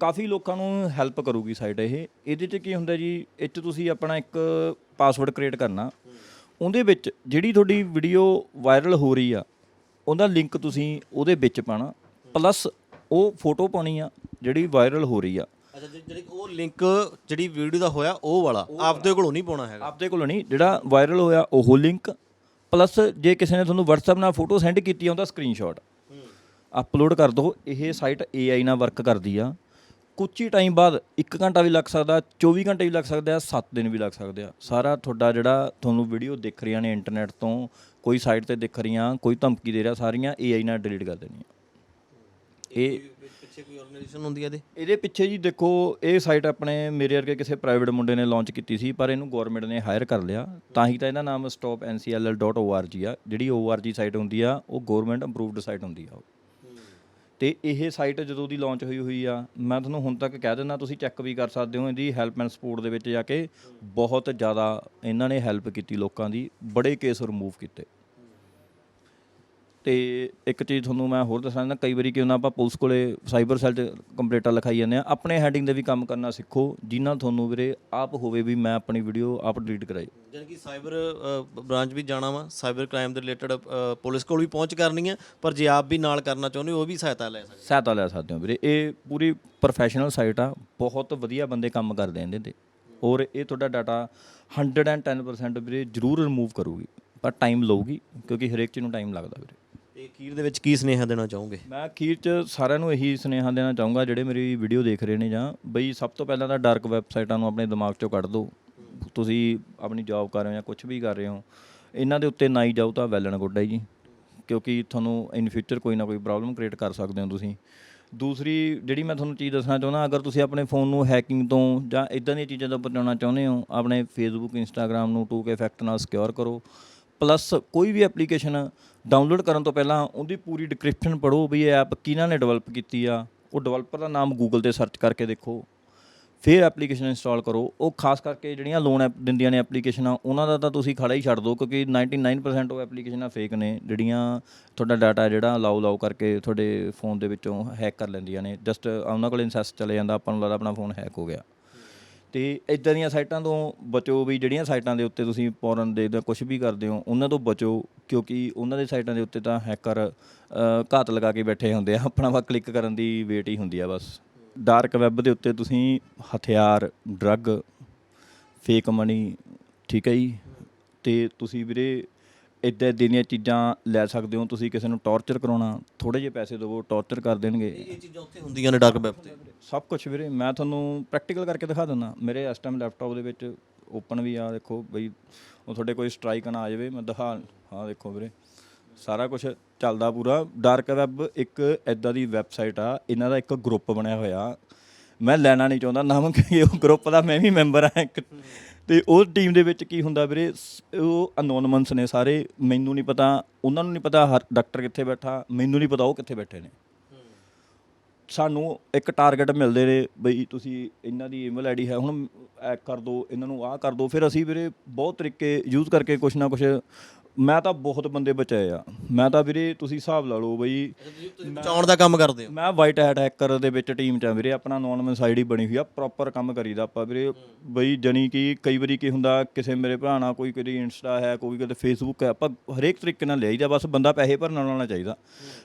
ਕਾਫੀ ਲੋਕਾਂ ਨੂੰ ਹੈਲਪ ਕਰੂਗੀ ਸਾਈਟ ਇਹ। ਇਹਦੇ 'ਚ ਕੀ ਹੁੰਦਾ ਜੀ ਇਹ 'ਚ ਤੁਸੀਂ ਆਪਣਾ ਇੱਕ ਪਾਸਵਰਡ ਕ੍ਰੀਏਟ ਕਰਨਾ। ਉਹਦੇ ਵਿੱਚ ਜਿਹੜੀ ਤੁਹਾਡੀ ਵੀਡੀਓ ਵਾਇਰਲ ਹੋ ਰਹੀ ਆ ਉਹਦਾ ਲਿੰਕ ਤੁਸੀਂ ਉਹਦੇ ਵਿੱਚ ਪਾਣਾ ਪਲੱਸ ਉਹ ਫੋਟੋ ਪਾਉਣੀ ਆ ਜਿਹੜੀ ਵਾਇਰਲ ਹੋ ਰਹੀ ਆ। ਅੱਛਾ ਜਿਹੜੀ- ਉਹ ਲਿੰਕ ਜਿਹੜੀ ਵੀਡੀਓ ਦਾ ਹੋਇਆ ਉਹ ਵਾਲਾ ਆਪਦੇ ਕੋਲੋਂ ਨਹੀਂ ਪਾਉਣਾ ਹੈਗਾ। ਆਪਦੇ ਕੋਲ ਨਹੀਂ ਜਿਹੜਾ ਵਾਇਰਲ ਹੋਇਆ ਉਹ ਲਿੰਕ ਪਲੱਸ ਜੇ ਕਿਸੇ ਨੇ ਤੁਹਾਨੂੰ WhatsApp ਨਾਲ ਫੋਟੋ ਸੈਂਡ ਕੀਤੀ ਆ ਉਹਦਾ ਸਕਰੀਨਸ਼ਾਟ ਅਪਲੋਡ ਕਰ ਦਿਓ ਇਹ ਸਾਈਟ AI ਨਾਲ ਵਰਕ ਕਰਦੀ ਆ। ਕੁਝ ਹੀ ਟਾਈਮ ਬਾਅਦ 1 ਘੰਟਾ ਵੀ ਲੱਗ ਸਕਦਾ 24 ਘੰਟੇ ਵੀ ਲੱਗ ਸਕਦੇ ਆ 7 ਦਿਨ ਵੀ ਲੱਗ ਸਕਦੇ ਆ। ਸਾਰਾ ਤੁਹਾਡਾ ਜਿਹੜਾ ਤੁਹਾਨੂੰ ਵੀਡੀਓ ਦਿਖ ਰਹੀਆਂ ਨੇ ਇੰਟਰਨੈਟ ਤੋਂ ਕੋਈ ਸਾਈਟ ਤੇ ਦਿਖ ਰਹੀਆਂ ਕੋਈ ਧਮਕੀ ਦੇ ਰਿਹਾ ਸਾਰੀਆਂ AI ਨਾਲ ਡਿਲੀਟ ਕਰ ਦੇਣੀਆਂ। ਇਹ ਪਿੱਛੇ ਕੋਈ ਆਰਗੇਨਾਈਜੇਸ਼ਨ ਹੁੰਦੀ ਹੈ ਇਹਦੇ? ਇਹਦੇ ਪਿੱਛੇ ਜੀ ਦੇਖੋ ਇਹ ਸਾਈਟ ਆਪਣੇ ਮੇਰੇ ਵਰਗੇ ਕਿਸੇ ਪ੍ਰਾਈਵੇਟ ਮੁੰਡੇ ਨੇ ਲਾਂਚ ਕੀਤੀ ਸੀ ਪਰ ਇਹਨੂੰ ਗਵਰਨਮੈਂਟ ਨੇ ਹਾਇਰ ਕਰ ਲਿਆ। ਤਾਂ ਹੀ ਤਾਂ ਇਹਦਾ ਨਾਮ stopncll.org ਆ। ਜਿਹੜੀ org ਸਾਈਟ ਹੁੰਦੀ ਆ ਉਹ ਗਵਰਨਮੈਂਟ ਅਪਰੂਵਡ ਸਾਈਟ ਹੁੰਦੀ ਆ ਉਹ। ਤੇ ਇਹ ਸਾਈਟ ਜਦੋਂ ਦੀ ਲਾਂਚ ਹੋਈ ਹੋਈ ਆ, ਮੈਂ ਤੁਹਾਨੂੰ ਹੁਣ ਤੱਕ ਕਹਿ ਦਿੰਦਾ, ਤੁਸੀਂ ਚੈੱਕ ਵੀ ਕਰ ਸਕਦੇ ਹੋ ਇਹਦੀ ਹੈਲਪ ਐਂਡ ਸਪੋਰਟ ਦੇ ਵਿੱਚ ਜਾ ਕੇ ਬਹੁਤ ਜ਼ਿਆਦਾ ਇਹਨਾਂ ਨੇ ਹੈਲਪ ਕੀਤੀ ਲੋਕਾਂ ਦੀ, ਬੜੇ ਕੇਸ ਰਿਮੂਵ ਕੀਤੇ। ਤੇ ਇੱਕ ਚੀਜ਼ ਤੁਹਾਨੂੰ ਮੈਂ ਹੋਰ ਦੱਸਣਾ ਚਾਹੁੰਦਾ ਕਈ ਵਾਰੀ ਕੀ ਹੁੰਦਾ ਆਪਾਂ ਪੁਲਿਸ ਕੋਲੇ ਸਾਈਬਰ ਸੈੱਲ 'ਚ ਕੰਪਲੇਂਟਾਂ ਲਿਖਾਈ ਜਾਂਦੇ ਆ ਆਪਣੇ ਹੈਡਿੰਗ ਦੇ ਵੀ ਕੰਮ ਕਰਨਾ ਸਿੱਖੋ ਜਿਨ੍ਹਾਂ ਤੁਹਾਨੂੰ ਵੀਰੇ ਆਪ ਹੋਵੇ ਵੀ ਮੈਂ ਆਪਣੀ ਵੀਡੀਓ ਆਪ ਡਿਲੀਟ ਕਰਾਈ। ਜਾਣੀ ਕਿ ਸਾਈਬਰ ਬ੍ਰਾਂਚ ਵੀ ਜਾਣਾ ਵਾ ਸਾਈਬਰ ਕ੍ਰਾਈਮ ਦੇ ਰਿਲੇਟਡ ਪੁਲਿਸ ਕੋਲ ਵੀ ਪਹੁੰਚ ਕਰਨੀ ਹੈ ਪਰ ਜੇ ਆਪ ਵੀ ਨਾਲ ਕਰਨਾ ਚਾਹੁੰਦੇ ਹੋ ਉਹ ਵੀ ਸਹਾਇਤਾ ਲੈ ਸਕਦੇ ਸਹਾਇਤਾ ਲੈ ਸਕਦੇ ਹੋ ਵੀਰੇ। ਇਹ ਪੂਰੀ ਪ੍ਰੋਫੈਸ਼ਨਲ ਸਾਈਟ ਆ ਬਹੁਤ ਵਧੀਆ ਬੰਦੇ ਕੰਮ ਕਰਦੇ ਆ ਇਹਦੇ ਤੇ। ਔਰ ਇਹ ਤੁਹਾਡਾ ਡਾਟਾ 110% ਵੀਰੇ ਜ਼ਰੂਰ ਰਿਮੂਵ ਕਰੂਗੀ ਪਰ ਟਾਈਮ ਲਊਗੀ ਕਿਉਂਕਿ ਹਰੇਕ ਚੀਜ਼ ਨੂੰ ਟਾਈਮ ਲੱਗਦਾ ਵੀਰੇ। ਤੇ ਅਖੀਰ ਦੇ ਵਿੱਚ ਕੀ ਸੁਨੇਹਾ ਦੇਣਾ ਚਾਹੋਗੇ? ਮੈਂ ਅਖੀਰ ਚ ਸਾਰਿਆਂ ਨੂੰ ਇਹੀ ਸੁਨੇਹਾ ਦੇਣਾ ਚਾਹੂੰਗਾ, ਜਿਹੜੇ ਮੇਰੀ ਵੀਡੀਓ ਦੇਖ ਰਹੇ ਨੇ ਜਾਂ ਬਈ ਸਭ ਤੋਂ ਪਹਿਲਾਂ ਤਾਂ ਡਾਰਕ ਵੈਬਸਾਈਟਾਂ ਨੂੰ ਆਪਣੇ ਦਿਮਾਗ ਚੋਂ ਕੱਢ ਦਿਓ ਤੁਸੀਂ ਆਪਣੀ ਜੌਬ ਕਰ ਰਹੇ ਹੋ ਜਾਂ ਕੁਝ ਵੀ ਕਰ ਰਹੇ ਹੋ, ਇਹਨਾਂ ਦੇ ਉੱਤੇ ਨਾ ਹੀ ਜਾਓ ਤਾਂ ਵੈਲ ਐਂਡ ਗੁੱਡ ਹੈ ਜੀ। ਕਿਉਂਕਿ ਤੁਹਾਨੂੰ ਇਨ ਫਿਊਚਰ ਕੋਈ ਨਾ ਕੋਈ ਪ੍ਰੋਬਲਮ ਕ੍ਰੀਏਟ ਕਰ ਸਕਦੇ ਹੋ ਤੁਸੀਂ। ਦੂਸਰੀ ਜਿਹੜੀ ਮੈਂ ਤੁਹਾਨੂੰ ਚੀਜ਼ ਦੱਸਣਾ ਚਾਹੁੰਦਾ, ਅਗਰ ਤੁਸੀਂ ਆਪਣੇ ਫੋਨ ਨੂੰ ਹੈਕਿੰਗ ਤੋਂ ਜਾਂ ਇਦਾਂ ਦੀਆਂ ਚੀਜ਼ਾਂ ਤੋਂ ਬਚਾਉਣਾ ਚਾਹੁੰਦੇ ਹੋ, ਆਪਣੇ ਫੇਸਬੁੱਕ ਇੰਸਟਾਗ੍ਰam ਨੂੰ 2K ਫੈਕਟ ਨਾਲ ਸਿਕਿਉਰ ਕਰੋ। ਪਲੱਸ ਕੋਈ ਵੀ ਐਪਲੀਕੇਸ਼ਨ ਡਾਊਨਲੋਡ ਕਰਨ ਤੋਂ ਪਹਿਲਾਂ ਉਹਦੀ ਪੂਰੀ ਡਿਸਕ੍ਰਿਪਸ਼ਨ ਪੜ੍ਹੋ ਵੀ ਇਹ ਐਪ ਕਿਹਨਾਂ ਨੇ ਡਿਵੈਲਪ ਕੀਤੀ ਆ। ਉਹ ਡਿਵੈਲਪਰ ਦਾ ਨਾਮ ਗੂਗਲ ਤੇ ਸਰਚ ਕਰਕੇ ਦੇਖੋ। ਫਿਰ ਐਪਲੀਕੇਸ਼ਨ ਇੰਸਟਾਲ ਕਰੋ। ਉਹ ਖਾਸ ਕਰਕੇ ਜਿਹੜੀਆਂ ਲੋਨ ਐਪ ਦਿੰਦੀਆਂ ਨੇ ਐਪਲੀਕੇਸ਼ਨਾਂ ਉਹਨਾਂ ਦਾ ਤਾਂ ਤੁਸੀਂ ਖੜਾ ਹੀ ਛੱਡ ਦਿਓ ਕਿਉਂਕਿ 99% ਉਹ ਐਪਲੀਕੇਸ਼ਨਾਂ ਫੇਕ ਨੇ। ਜਿਹੜੀਆਂ ਤੁਹਾਡਾ ਡਾਟਾ ਜਿਹੜਾ ਲਾਓ ਲਾਓ ਕਰਕੇ ਤੁਹਾਡੇ ਫੋਨ ਦੇ ਵਿੱਚੋਂ ਹੈਕ ਕਰ ਲੈਂਦੀਆਂ ਨੇ। ਜਸਟ ਉਹਨਾਂ ਕੋਲ ਇਨਸੈਸ ਚਲੇ ਜਾਂਦਾ, ਆਪਾਂ ਨੂੰ ਲੱਗਦਾ ਆਪਣਾ ਫੋਨ ਹੈਕ ਹੋ ਗਿਆ। ਤੇ ਇਦਾਂ ਦੀਆਂ ਸਾਈਟਾਂ ਤੋਂ ਬਚੋ ਵੀ ਜਿਹੜੀਆਂ ਸਾਈਟਾਂ ਦੇ ਉੱਤੇ ਤੁਸੀਂ ਪੌਰਨ ਦੇ ਜਾਂ ਕੁਝ ਵੀ ਕਰਦੇ ਹੋ, ਉਹਨਾਂ ਤੋਂ ਬਚੋ, ਕਿਉਂਕਿ ਉਹਨਾਂ ਦੇ ਸਾਈਟਾਂ ਦੇ ਉੱਤੇ ਤਾਂ ਹੈਕਰ ਘਾਤ ਲਗਾ ਕੇ ਬੈਠੇ ਹੁੰਦੇ ਆ। ਆਪਣਾ ਵਾ ਕਲਿੱਕ ਕਰਨ ਦੀ ਵੇਟ ਹੀ ਹੁੰਦੀ ਆ ਬਸ। ਡਾਰਕ ਵੈਬ ਦੇ ਉੱਤੇ ਤੁਸੀਂ ਹਥਿਆਰ ਡਰੱਗ ਫੇਕ ਮਨੀ ਠੀਕ ਹੈ ਜੀ? ਤੇ ਤੁਸੀਂ ਵੀਰੇ ਇੱਦਾਂ ਦੀਆਂ ਚੀਜ਼ਾਂ ਲੈ ਸਕਦੇ ਹੋ ਤੁਸੀਂ ਕਿਸੇ ਨੂੰ ਟੌਰਚਰ ਕਰਾਉਣਾ ਥੋੜੇ ਜਿਹੇ ਪੈਸੇ ਦੇਵੋ ਟੌਰਚਰ ਕਰ ਦੇਣਗੇ। ਇਹ ਚੀਜ਼ਾਂ ਉੱਥੇ ਹੁੰਦੀਆਂ ਨੇ ਡਾਰਕ ਵੈਬ ਤੇ। ਸਭ ਕੁਝ ਵੀਰੇ ਮੈਂ ਤੁਹਾਨੂੰ ਪ੍ਰੈਕਟੀਕਲ ਕਰਕੇ ਦਿਖਾ ਦਿੰਦਾ। ਮੇਰੇ ਇਸ ਟਾਈਮ ਲੈਪਟਾਪ ਦੇ ਵਿੱਚ ਓਪਨ ਵੀ ਆ ਦੇਖੋ ਬਈ ਉਹ ਤੁਹਾਡੇ ਕੋਈ ਸਟ੍ਰਾਈਕ ਨਾ ਆ ਜਾਵੇ ਮੈਂ ਦਿਖਾ ਹਾਂ ਦੇਖੋ ਵੀਰੇ ਸਾਰਾ ਕੁਝ ਚੱਲਦਾ ਪੂਰਾ। ਡਾਰਕ ਵੈਬ ਇੱਕ ਐਦਾਂ ਦੀ ਵੈਬਸਾਈਟ ਆ ਇਹਨਾਂ ਦਾ ਇੱਕ ਗਰੁੱਪ ਬਣਿਆ ਹੋਇਆ। ਮੈਂ ਲੈਣਾ ਨਹੀਂ ਚਾਹੁੰਦਾ, ਨਾਮ ਕਿ ਉਹ ਗਰੁੱਪ ਦਾ ਮੈਂ ਵੀ ਮੈਂਬਰ ਆ ਇੱਕ। ਤੇ ਉਸ ਟੀਮ ਦੇ ਵਿੱਚ ਕੀ ਹੁੰਦਾ ਵੀਰੇ? ਉਹ ਅਨੋਨਮਸ ਨੇ ਸਾਰੇ, ਮੈਨੂੰ ਨਹੀਂ ਪਤਾ, ਉਹਨਾਂ ਨੂੰ ਨਹੀਂ ਪਤਾ ਹਰ ਡਾਕਟਰ ਕਿੱਥੇ ਬੈਠਾ, ਮੈਨੂੰ ਨਹੀਂ ਪਤਾ ਉਹ ਕਿੱਥੇ ਬੈਠੇ ਨੇ। ਸਾਨੂੰ ਇੱਕ ਟਾਰਗੇਟ ਮਿਲਦੇ ਨੇ, ਬਈ ਤੁਸੀਂ ਇਹਨਾਂ ਦੀ ਈਮੇਲ ਆਈਡੀ ਹੈ, ਹੁਣ ਐਕ ਕਰ ਦਿਓ ਇਹਨਾਂ ਨੂੰ ਆਹ ਕਰ ਦਿਓ ਫਿਰ ਅਸੀਂ ਵੀਰੇ ਬਹੁਤ ਤਰੀਕੇ ਯੂਜ਼ ਕਰਕੇ ਕੁਛ ਨਾ ਕੁਛ ਮੈਂ ਤਾਂ ਬਹੁਤ ਬੰਦੇ ਬਚਾਏ ਆ। ਮੈਂ ਤਾਂ ਵੀਰੇ ਤੁਸੀਂ ਹਿਸਾਬ ਲਾ ਲਓ ਬਈ ਬਚਾਉਣ ਦਾ ਕੰਮ ਕਰਦੇ ਹੋ? ਮੈਂ ਵਾਈਟ ਹੈਟ ਹੈਕਰ ਦੇ ਵਿੱਚ ਟੀਮ ਚ ਆ ਵੀਰੇ ਆਪਣਾ ਅਨੋਨਿਮਸ ਆਈਡੀ ਬਣੀ ਹੋਈ ਆ ਪ੍ਰੋਪਰ ਕੰਮ ਕਰੀਦਾ ਆਪਾਂ ਵੀਰੇ। ਬਈ ਜਣੀ ਕਿ ਕਈ ਵਾਰੀ ਕੀ ਹੁੰਦਾ ਕਿਸੇ ਮੇਰੇ ਭਰਾ ਨਾਲ ਕੋਈ ਕਦੀ ਇੰਸਟਾ ਹੈ ਕੋਈ ਕਦੇ ਫੇਸਬੁੱਕ ਹੈ ਆਪਾਂ ਹਰੇਕ ਤਰੀਕੇ ਨਾਲ ਲਿਆਈਦਾ ਬਸ ਬੰਦਾ ਪੈਸੇ ਭਰਨ ਵਾਲਾ ਚਾਹੀਦਾ।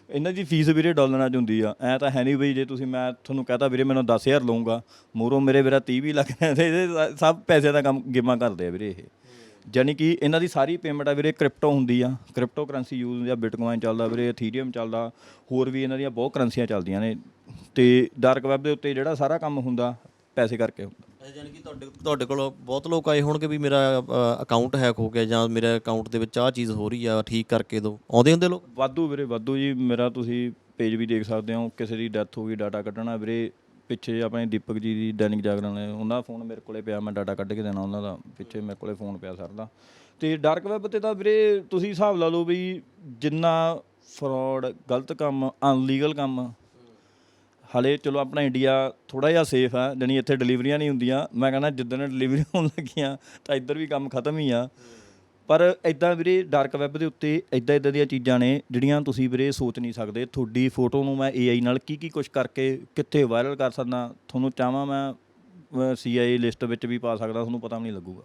ਇਹਨਾਂ ਦੀ ਫੀਸ ਵੀਰੇ ਡਾਲਰਾਂ ਚ ਹੁੰਦੀ ਆ। ਐ ਤਾਂ ਹੈ ਨਹੀਂ ਬਈ ਜੇ ਤੁਸੀਂ ਮੈਂ ਤੁਹਾਨੂੰ ਕਹਤਾ ਵੀਰੇ ਮੈਨੂੰ 10000 ਲਵਾਂਗਾ ਮੂਰੋਂ ਮੇਰੇ ਵੀਰਾ 30 ਵੀ ਤੇ ਇਹਦੇ ਸਭ ਪੈਸੇ ਦਾ ਕੰਮ ਗੇਮਾਂ ਕਰਦੇ ਆ ਵੀਰੇ ਇਹ। ਜਾਨੀ ਕਿ ਇਹਨਾਂ ਦੀ ਸਾਰੀ ਪੇਮੈਂਟ ਆ ਵੀਰੇ ਕ੍ਰਿਪਟੋ ਹੁੰਦੀ ਆ ਕ੍ਰਿਪਟੋ ਕਰੰਸੀ ਯੂਜ਼ ਹੁੰਦੀ ਆ ਬਿਟਕੋਇਨ ਚੱਲਦਾ ਵੀਰੇ ਇਥੀਰੀਅਮ ਚੱਲਦਾ ਹੋਰ ਵੀ ਇਹਨਾਂ ਦੀਆਂ ਬਹੁਤ ਕਰੰਸੀਆਂ ਚੱਲਦੀਆਂ ਨੇ ਤੇ ਡਾਰਕ ਵੈਬ ਦੇ ਉੱਤੇ ਜਿਹੜਾ ਸਾਰਾ ਕੰਮ ਹੁੰਦਾ ਪੈਸੇ ਕਰਕੇ ਹੁੰਦਾ। ਜਾਣੀ ਕਿ ਤੁਹਾਡੇ ਤੁਹਾਡੇ ਕੋਲ ਬਹੁਤ ਲੋਕ ਆਏ ਹੋਣਗੇ ਵੀ ਮੇਰਾ ਅਕਾਊਂਟ ਹੈਕ ਹੋ ਗਿਆ ਜਾਂ ਮੇਰੇ ਅਕਾਊਂਟ ਦੇ ਵਿੱਚ ਆਹ ਚੀਜ਼ ਹੋ ਰਹੀ ਆ ਠੀਕ ਕਰਕੇ ਦਿਓ। ਆਉਂਦੇ ਹੁੰਦੇ ਲੋਕ? ਵਾਧੂ ਵੀਰੇ ਵਾਧੂ ਜੀ ਮੇਰਾ ਤੁਸੀਂ ਪੇਜ ਵੀ ਦੇਖ ਸਕਦੇ ਹੋ ਕਿਸੇ ਦੀ ਡੈਥ ਹੋ ਗਈ ਡਾਟਾ ਕੱਢਣਾ ਵੀਰੇ ਪਿੱਛੇ ਆਪਣੇ ਦੀਪਕ ਜੀ ਦੀ ਦੈਨਿਕ ਜਾਗਰਣ ਨੇ, ਉਹਨਾਂ ਦਾ ਫੋਨ ਮੇਰੇ ਕੋਲੇ ਪਿਆ, ਮੈਂ ਡਾਟਾ ਕੱਢ ਕੇ ਦੇਣਾ ਉਹਨਾਂ ਦਾ, ਪਿੱਛੇ ਮੇਰੇ ਕੋਲੇ ਫੋਨ ਪਿਆ ਸਰ ਦਾ। ਤੇ ਡਾਰਕ ਵੈਬ ਤੇ ਤਾਂ ਵੀਰੇ ਤੁਸੀਂ ਹਿਸਾਬ ਲਾ ਲਓ ਵੀ ਜਿੰਨਾ ਫਰਾਡ ਗਲਤ ਕੰਮ ਅਨਲੀਗਲ ਕੰਮ, ਹਲੇ ਚਲੋ ਆਪਣਾ ਇੰਡੀਆ ਥੋੜਾ ਜਿਹਾ ਸੇਫ ਆ, ਜਾਣੀ ਇੱਥੇ ਡਿਲੀਵਰੀਆਂ ਨਹੀਂ ਹੁੰਦੀਆਂ। ਮੈਂ ਕਹਿੰਦਾ ਜਿੱਦਣ ਡਿਲੀਵਰੀ ਹੋਣ ਲੱਗੀਆਂ, ਤਾਂ ਇੱਧਰ ਵੀ ਕੰਮ ਖਤਮ ਹੀ ਆ। ਪਰ ਇਦਾਂ ਵੀਰੇ ਡਾਰਕ ਵੈਬ ਦੇ ਉੱਤੇ ਇਦਾਂ ਇਦਾਂ ਦੀਆਂ ਚੀਜ਼ਾਂ ਨੇ ਜਿਹੜੀਆਂ ਤੁਸੀਂ ਵੀਰੇ ਸੋਚ ਨਹੀਂ ਸਕਦੇ। ਤੁਹਾਡੀ ਫੋਟੋ ਨੂੰ ਮੈਂ AI ਨਾਲ ਕੀ ਕੀ ਕੁਝ ਕਰਕੇ ਕਿੱਥੇ ਵਾਇਰਲ ਕਰ ਸਕਦਾ ਤੁਹਾਨੂੰ ਚਾਹਾਂ ਮੈਂ CIA ਲਿਸਟ ਵਿੱਚ ਵੀ ਪਾ ਸਕਦਾ ਤੁਹਾਨੂੰ ਪਤਾ ਵੀ ਨਹੀਂ ਲੱਗੂਗਾ।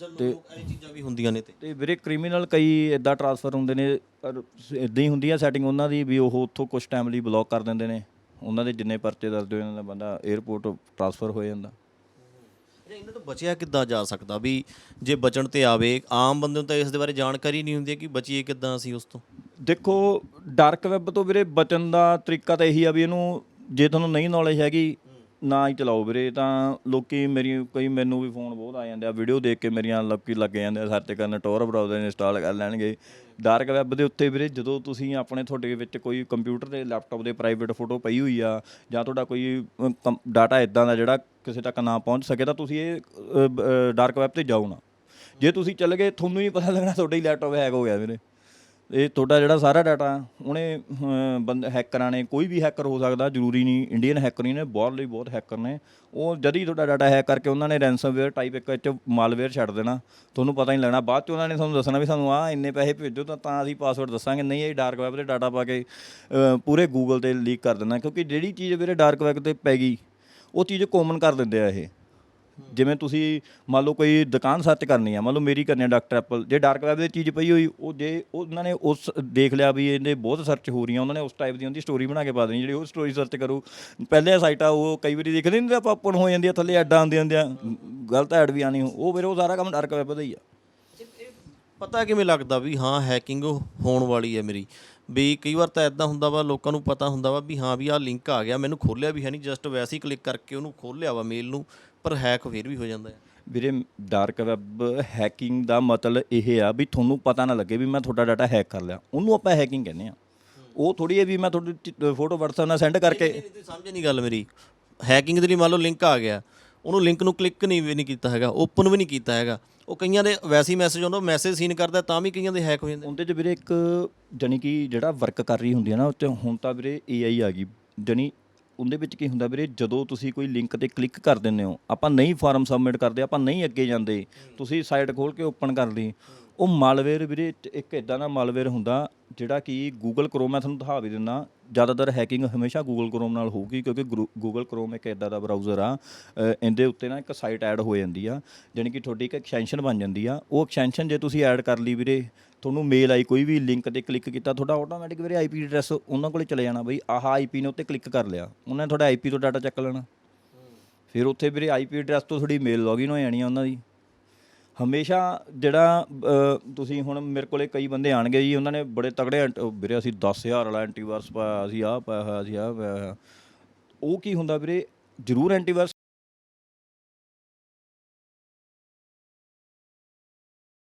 ਚਲੋ ਇਹ ਚੀਜ਼ਾਂ ਵੀ ਹੁੰਦੀਆਂ ਨੇ ਤੇ। ਤੇ ਵੀਰੇ ਕ੍ਰਿਮੀਨਲ ਕਈ ਇਦਾਂ ਟਰਾਂਸਫਰ ਹੁੰਦੇ ਨੇ ਇਦਾਂ ਹੀ ਹੁੰਦੀ ਆ ਸੈਟਿੰਗ ਉਹਨਾਂ ਦੀ ਵੀ ਉਹ ਉੱਥੋਂ ਕੁਝ ਟਾਈਮ ਲਈ ਬਲੌਕ ਕਰ ਦਿੰਦੇ ਨੇ। ਉਹਨਾਂ ਦੇ ਜਿੰਨੇ ਪਰਚੇ ਦਰਜ ਹੋ ਜਾਂਦੇ ਬੰਦਾ 에ਅਰਪੋਰਟ ਟਰਾਂਸਫਰ ਹੋ ਜਾਂਦਾ। ਅੱਛਾ ਇਹਨਾਂ ਤੋਂ ਬਚਿਆ ਕਿੱਦਾਂ ਜਾ ਸਕਦਾ ਵੀ ਜੇ ਬਚਣ ਤੇ ਆਵੇ? ਆਮ ਬੰਦੇ ਨੂੰ ਤਾਂ ਇਸ ਦੇ ਬਾਰੇ ਜਾਣਕਾਰੀ ਨਹੀਂ ਹੁੰਦੀ ਕਿ ਬਚੀਏ ਕਿੱਦਾਂ ਅਸੀਂ ਉਸ ਤੋਂ। ਦੇਖੋ ਡਾਰਕ ਵੈਬ ਤੋਂ ਵੀਰੇ ਬਚਣ ਦਾ ਤਰੀਕਾ ਤਾਂ ਇਹੀ ਆ ਵੀ ਇਹਨੂੰ ਜੇ ਤੁਹਾਨੂੰ ਨਹੀਂ ਨੌਲੇਜ ਹੈਗੀ ਨਾ ਹੀ ਚਲਾਓ ਵੀਰੇ, ਤਾਂ ਲੋਕੀ ਮੇਰੀ ਕਈ ਮੈਨੂੰ ਵੀ ਫੋਨ ਬਹੁਤ ਆ ਜਾਂਦੇ ਆ ਵੀਡੀਓ ਦੇਖ ਕੇ ਮੇਰੀਆਂ ਲੱਕੀ ਲੱਗ ਜਾਂਦੇ ਆ ਸਰਚ ਕਰਨ, ਟੋਰ ਬਰਾਊਜ਼ਰ ਇੰਸਟਾਲ ਕਰ ਲੈਣਗੇ। ਡਾਰਕ ਵੈਬ ਦੇ ਉੱਤੇ ਵੀਰੇ, ਜਦੋਂ ਤੁਸੀਂ ਆਪਣੇ ਤੁਹਾਡੇ ਵਿੱਚ ਕੋਈ ਕੰਪਿਊਟਰ ਦੇ ਲੈਪਟਾਪ ਦੇ ਪ੍ਰਾਈਵੇਟ ਫੋਟੋ ਪਈ ਹੋਈ ਆ, ਜਾਂ ਤੁਹਾਡਾ ਕੋਈ ਡਾਟਾ ਇਦਾਂ ਦਾ ਜਿਹੜਾ ਕਿਸੇ ਤੱਕ ਨਾ ਪਹੁੰਚ ਸਕੇ, ਤਾਂ ਤੁਸੀਂ ਇਹ ਡਾਰਕ ਵੈਬ ਤੇ ਜਾਓ ਨਾ। ਜੇ ਤੁਸੀਂ ਚੱਲ ਗਏ, ਤੁਹਾਨੂੰ ਹੀ ਪਤਾ ਲੱਗਣਾ ਤੁਹਾਡਾ ਹੀ ਲੈਪਟਾਪ ਹੈਕ ਹੋ ਗਿਆ ਵੀਰੇ। ਇਹ ਤੁਹਾਡਾ ਜਿਹੜਾ ਸਾਰਾ ਡਾਟਾ ਉਹਨੇ ਅਮ, ਬੰਦ ਹੈਕਰਾਂ ਨੇ ਕੋਈ ਵੀ ਹੈਕਰ ਹੋ ਸਕਦਾ ਜ਼ਰੂਰੀ ਨਹੀਂ ਇੰਡੀਅਨ ਹੈਕਰ ਹੀ ਨੇ ਬਹੁਤ ਲਈ ਬਹੁਤ ਹੈਕਰ ਨੇ। ਉਹ ਜਦ ਹੀ ਤੁਹਾਡਾ ਡਾਟਾ ਹੈਕ ਕਰਕੇ ਉਹਨਾਂ ਨੇ ਰੈਂਸਮਵੇਅਰ ਟਾਈਪ ਇੱਕ ਵਿੱਚ ਮਾਲਵੇਅਰ ਛੱਡ ਦੇਣਾ ਤੁਹਾਨੂੰ ਪਤਾ ਨਹੀਂ ਲੱਗਣਾ ਬਾਅਦ ਚ ਉਹਨਾਂ ਨੇ ਤੁਹਾਨੂੰ ਦੱਸਣਾ ਵੀ ਸਾਨੂੰ ਆ ਇੰਨੇ ਪੈਸੇ ਭੇਜੋ ਤਾਂ ਤਾਂ ਅਸੀਂ ਪਾਸਵਰਡ ਦੱਸਾਂਗੇ। ਨਹੀਂ ਇਹ ਡਾਰਕ ਵੈਬ ਤੇ ਡਾਟਾ ਪਾ ਕੇ ਪੂਰੇ ਗੂਗਲ ਤੇ ਲੀਕ ਕਰ ਦੇਣਾ ਕਿਉਂਕਿ ਜਿਹੜੀ ਚੀਜ਼ ਵੀਰੇ ਡਾਰਕ ਵੈਬ ਤੇ ਪੈ ਗਈ ਉਹ ਚੀਜ਼ ਕਾਮਨ ਕਰ ਦਿੰਦੇ ਆ ਇਹ। ਜਿਵੇਂ ਤੁਸੀਂ ਮੰਨ ਲਓ ਕੋਈ ਦੁਕਾਨ ਸਰਚ ਕਰਨੀ ਆ, ਮੰਨ ਲਓ ਮੇਰੀ ਕਰਨੀ ਆ ਡਾਕਟਰ ਐਪਲ, ਜੇ ਡਾਰਕ ਵੈਬ ਦੀ ਚੀਜ਼ ਪਈ ਹੋਈ, ਉਹ ਜੇ ਉਹਨਾਂ ਨੇ ਉਸ ਦੇਖ ਲਿਆ ਵੀ ਇਹਦੇ ਬਹੁਤ ਸਰਚ ਹੋ ਰਹੀਆਂ, ਉਹਨਾਂ ਨੇ ਉਸ ਟਾਈਪ ਦੀ ਉਹਦੀ ਸਟੋਰੀ ਬਣਾ ਕੇ ਪਾ ਦੇਣੀ, ਜਿਹੜੀ ਉਹ ਸਟੋਰੀ ਸਰਚ ਕਰੂ। ਪਹਿਲੇ ਸਾਈਟਾਂ ਉਹ ਕਈ ਵਾਰੀ ਦੇਖਦੇ ਨਹੀਂ ਆਪਾਂ ਓਪਨ ਹੋ ਜਾਂਦੀ ਆ, ਥੱਲੇ ਐਡਾਂ ਆਉਂਦੀਆਂ ਹੁੰਦੀਆਂ, ਗਲਤ ਐਡ ਵੀ ਆਣੀ ਉਹ ਫਿਰ ਉਹ ਸਾਰਾ ਕੰਮ ਡਾਰਕ ਵੈਬ ਦਾ ਹੀ ਆ। ਪਤਾ ਕਿਵੇਂ ਲੱਗਦਾ ਵੀ ਹਾਂ ਹੈਕਿੰਗ ਹੋਣ ਵਾਲੀ ਹੈ ਮੇਰੀ? ਵੀ ਕਈ ਵਾਰ ਤਾਂ ਇਦਾਂ ਹੁੰਦਾ ਵਾ, ਲੋਕਾਂ ਨੂੰ ਪਤਾ ਹੁੰਦਾ ਵਾ ਵੀ ਹਾਂ, ਵੀ ਆਹ ਲਿੰਕ ਆ ਗਿਆ, ਮੈਨੂੰ ਖੋਲਿਆ ਵੀ ਹੈ ਨਹੀਂ ਜਸਟ ਵੈਸੇ ਹੀ ਕਲਿੱਕ ਕਰਕੇ ਉਹਨੂੰ ਖੋਲਿਆ ਵਾ ਮੇਲ ਨੂੰ। ਪਰ ਹੈਕ ਫਿਰ ਵੀ ਹੋ ਜਾਂਦਾ ਹੈ। ਵੀਰੇ ਡਾਰਕ ਵੈਬ ਹੈਕਿੰਗ ਦਾ ਮਤਲਬ ਇਹ ਆ ਵੀ ਤੁਹਾਨੂੰ ਪਤਾ ਨਾ ਲੱਗੇ ਵੀ ਮੈਂ ਤੁਹਾਡਾ ਡਾਟਾ ਹੈਕ ਕਰ ਲਿਆ। ਉਹਨੂੰ ਆਪਾਂ ਹੈਕਿੰਗ ਕਹਿੰਦੇ ਆ ਉਹ ਥੋੜੀ ਹੈ ਵੀ ਮੈਂ ਤੁਹਾਡੀ ਫੋਟੋ WhatsApp ਨਾਲ ਸੈਂਡ ਕਰਕੇ ਸਮਝ ਨਹੀਂ ਗੱਲ ਮੇਰੀ। ਹੈਕਿੰਗ ਦੇ ਲਈ ਮੰਨ ਲਓ ਲਿੰਕ ਆ ਗਿਆ। ਉਹਨੂੰ ਲਿੰਕ ਨੂੰ ਕਲਿੱਕ ਨਹੀਂ ਵੀ ਨਹੀਂ ਕੀਤਾ ਹੈਗਾ ਓਪਨ ਵੀ ਨਹੀਂ ਕੀਤਾ ਹੈਗਾ। ਉਹ ਕਈਆਂ ਦੇ ਵੈਸੇ ਹੀ ਮੈਸੇਜ ਆਉਂਦਾ ਮੈਸੇਜ ਸੀਨ ਕਰਦਾ ਤਾਂ ਵੀ ਕਈਆਂ ਦੇ ਹੈਕ ਹੋ ਜਾਂਦੇ। ਉਹਦੇ 'ਚ ਵੀਰੇ ਇੱਕ ਜਾਣੀ ਕਿ ਜਿਹੜਾ ਵਰਕ ਕਰ ਰਹੀ ਹੁੰਦੀ ਹੈ ਨਾ 'ਚ ਹੁਣ ਤਾਂ ਵੀਰੇ AI ਆ ਗਈ। ਜਾਣੀ ਉਹਦੇ ਵਿੱਚ ਕੀ ਹੁੰਦਾ ਵੀਰੇ, ਜਦੋਂ ਤੁਸੀਂ ਕੋਈ ਲਿੰਕ ਤੇ ਕਲਿੱਕ ਕਰ ਦਿੰਦੇ ਹੋ, ਆਪਾਂ ਨਹੀਂ ਫਾਰਮ ਸਬਮਿਟ ਕਰਦੇ, ਆਪਾਂ ਨਹੀਂ ਅੱਗੇ ਜਾਂਦੇ, ਤੁਸੀਂ ਸਾਈਟ ਖੋਲ ਕੇ ਓਪਨ ਕਰ ਲਈ। ਉਹ ਮਾਲਵੇਅਰ ਵੀਰੇ, ਇੱਕ- ਇੱਕ ਇਦਾਂ ਦਾ ਮਾਲਵੇਅਰ ਹੁੰਦਾ ਜਿਹੜਾ ਕਿ Google Chrome ਮੈਂ ਤੁਹਾਨੂੰ ਦਿਖਾ ਵੀ ਦਿੰਦਾ ਜ਼ਿਆਦਾਤਰ ਹੈਕਿੰਗ ਹਮੇਸ਼ਾ Google Chrome ਨਾਲ ਹੋਊਗੀ ਕਿਉਂਕਿ Google Chrome ਇੱਕ ਇਦਾਂ ਦਾ ਬਰਾਊਜ਼ਰ ਆ ਇਹਦੇ ਉੱਤੇ ਨਾ ਇੱਕ ਸਾਈਟ ਐਡ ਹੋ ਜਾਂਦੀ ਆ ਜਾਣੀ ਕਿ ਤੁਹਾਡੀ ਇੱਕ ਐਕਸਟੈਂਸ਼ਨ ਬਣ ਜਾਂਦੀ ਆ। ਉਹ ਐਕਸਟੈਂਸ਼ਨ ਜੇ ਤੁਸੀਂ ਐਡ ਕਰ ਲਈ ਵੀਰੇ ਤੁਹਾਨੂੰ ਮੇਲ ਆਈ ਕੋਈ ਵੀ ਲਿੰਕ ਤੇ ਕਲਿੱਕ ਕੀਤਾ ਤੁਹਾਡਾ ਆਟੋਮੈਟਿਕ ਵੀਰੇ ਆਈਪੀ ਐਡਰੈਸ ਉਹਨਾਂ ਕੋਲੇ ਚਲੇ ਜਾਣਾ ਬਈ ਆਹ ਆਈਪੀ ਨੇ ਉੱਤੇ ਕਲਿੱਕ ਕਰ ਲਿਆ ਉਹਨਾਂ ਨੇ ਤੁਹਾਡਾ ਆਈਪੀ ਤੋਂ ਡਾਟਾ ਚੱਕ ਲੈਣਾ। ਫਿਰ ਉੱਥੇ ਵੀਰੇ ਆਈਪੀ ਐਡਰੈਸ ਤੋਂ ਤੁਹਾਡੀ ਮੇਲ ਲੌਗਇਨ ਹੋ ਜਾਣੀ ਆ ਉਹਨਾਂ ਦੀ। ਹਮੇਸ਼ਾ ਜਿਹੜਾ ਅ, ਤੁਸੀਂ ਹੁਣ ਮੇਰੇ ਕੋਲੇ ਕਈ ਬੰਦੇ ਆਣਗੇ ਜੀ ਉਹਨਾਂ ਨੇ ਬੜੇ ਤਗੜੇ ਐਂਟ- ਉਹ ਵੀਰੇ ਅਸੀਂ 10000 ਵਾਲਾ ਐਂਟੀਵਾਇਰਸ ਪਾਇਆ ਅਸੀਂ ਆਹ ਪਾਇਆ ਹੋਇਆ ਅਸੀਂ ਆਹ ਪਾਇਆ ਹੋਇਆ। ਉਹ ਕੀ ਹੁੰਦਾ ਵੀਰੇ ਜ਼ਰੂਰ ਐਂਟੀਵਾਇਰਸ